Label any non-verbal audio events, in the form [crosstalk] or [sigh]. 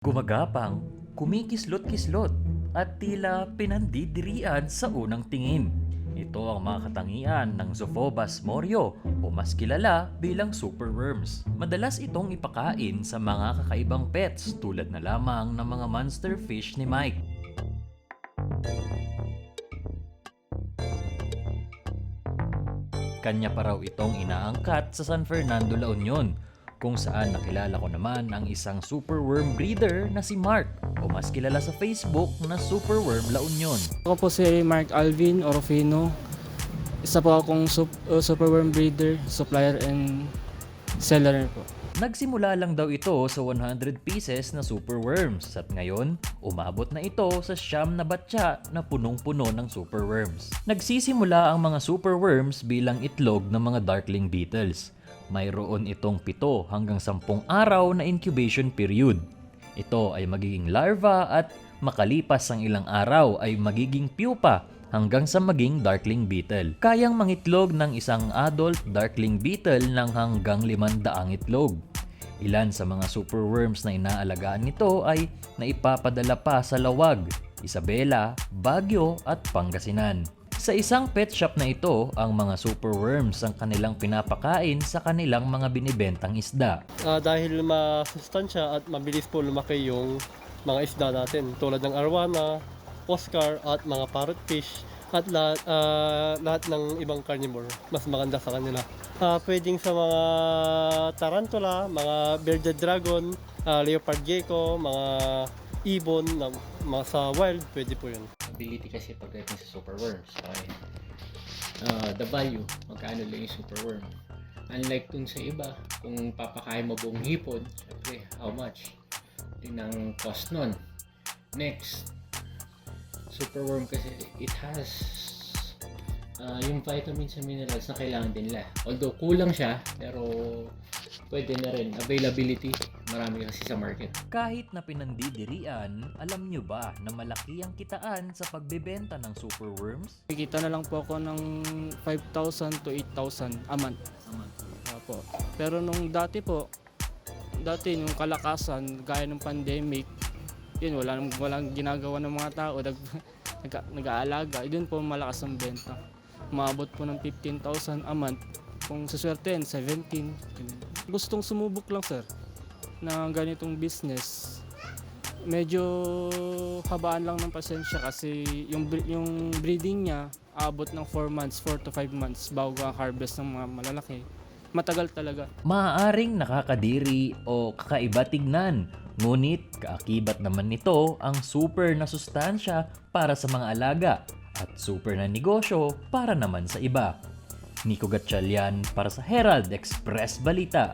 Gumagapang, kumikislot-kislot, at tila pinandidirian sa unang tingin. Ito ang mga katangian ng Zophobas morio o mas kilala bilang superworms. Madalas itong ipakain sa mga kakaibang pets tulad na lamang ng mga monster fish ni Mike. Kanya pa raw itong inaangkat sa San Fernando, La Union, kung saan nakilala ko naman ang isang superworm breeder na si Mark o mas kilala sa Facebook na Superworm La Union. Ako po si Mark Alvin Orofino. Isa po akong sup- uh, superworm breeder, supplier, and seller po. Nagsimula lang daw ito sa 100 pieces na superworms at ngayon umabot na ito sa siyam na batya na punong-puno ng superworms. Nagsisimula ang mga superworms bilang itlog ng mga darkling beetles. Mayroon itong pito hanggang sampung araw na incubation period. Ito ay magiging larva at makalipas ang ilang araw ay magiging pupa hanggang sa maging darkling beetle. Kayang mangitlog ng isang adult darkling beetle ng hanggang 500 itlog. Ilan sa mga superworms na inaalagaan nito ay naipapadala pa sa Lawag, Isabela, Baguio at Pangasinan. Sa isang pet shop na ito, ang mga superworms ang kanilang pinapakain sa kanilang mga binibentang isda. Ah, dahil masustansya at mabilis po lumaki yung mga isda natin tulad ng arwana, oscar at mga parrotfish at lahat, ah, lahat ng ibang carnivore mas maganda sa kanila. Ah, pwedeng sa mga tarantula, mga bearded dragon, ah, leopard gecko, mga ibon na mga sa wild, pwede po yun. ability kasi pagdating sa superworms. Okay. Ah, the value, magkano lang yung superworm. Unlike dun sa iba, kung papakain mo buong hipon, syempre, how much? Yun ang cost nun. Next, superworm kasi, it has ah, yung vitamins and minerals na kailangan din nila. Although kulang siya, pero pwede na rin. Availability, marami kasi sa market. Kahit na pinandidirian, alam nyo ba na malaki ang kitaan sa pagbebenta ng superworms? Kikita na lang po ako ng 5,000 to 8,000 a month. Opo. Pero nung dati po, dati nung kalakasan, gaya ng pandemic, yun, wala, walang ginagawa ng mga tao, nag, [laughs] nag, nag-aalaga, yun po malakas ang benta. Umabot po ng 15,000 a month. Kung sa swerte, 17. ganun. Gustong sumubok lang, sir, na ganitong business. Medyo habaan lang ng pasensya kasi yung, yung breeding niya, abot ng 4 months, 4 to 5 months bago ang harvest ng mga malalaki. Matagal talaga. Maaaring nakakadiri o kakaiba tignan, ngunit kaakibat naman nito ang super na sustansya para sa mga alaga at super na negosyo para naman sa iba. Nico Gatchalian para sa Herald Express Balita.